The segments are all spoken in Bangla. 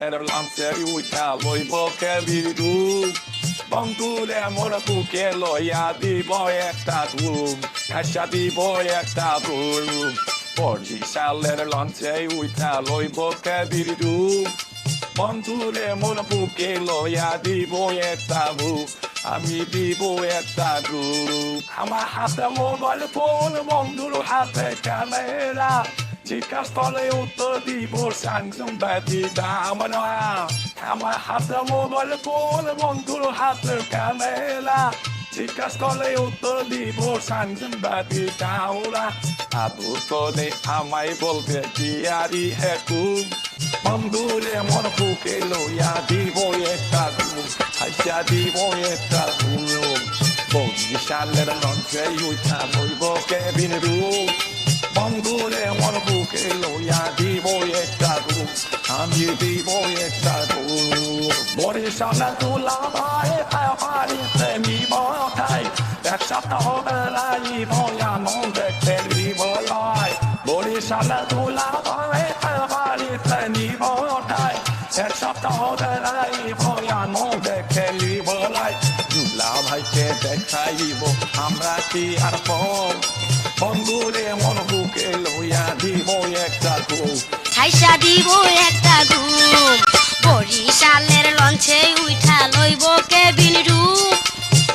Era lance uita loi boke bidu বন্ধুরে মোর বুকে লইয়া দিব একটা ঘুম একটা দিব একটা ঘুম পঁচিশ সালের লঞ্চে উঠা লইব কেবিরু বন্ধুরে মোর বুকে লইয়া দিব একটা ঘুম আমি দিব একটা ঘুম আমার হাতে মোবাইল ফোন বন্ধুর হাতে ক্যামেরা উত্তর দিব স্যামসাং ব্যাটারি দাম না আমার হাতে মোবাইল ফোন বন্ধুর হাতে ক্যামেরা জিজ্ঞাসা করে উত্তর দিব স্যামসাং ব্যাটারি দাম না আবু তোরে আমায় বলতে দিয়ারি হেকুম বন্ধুরে মন বুকে লইয়া দিব একটা ঘুম হাইসা দিব একটা ঘুম বরিশালের লঞ্চে উঠা বইব কেবিন রুম বন্ধুরে মন বুকে একটা ঘুম আমি দিব একটা ঘুম বরিশালের তুলা ভাই পাহাড়িতে নিব খাই এক সপ্তাহ বেড়াই ভয়া মন দেখতে নিব লয় বরিশালের তুলা ভাই পাহাড়িতে নিব খাই এক সপ্তাহ বেড়াই ভয়া মন দেখতে নিব লয় দুলা ভাইকে দেখাইব আমরা কি আর পর আইসা দিব একটা ঘুম বরিশালের লঞ্চে উঠা লইব কেবিন রুম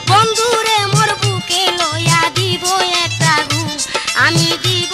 বন্ধুরে মোর বুকে লইয়া দিব একটা ঘুম আমি দিব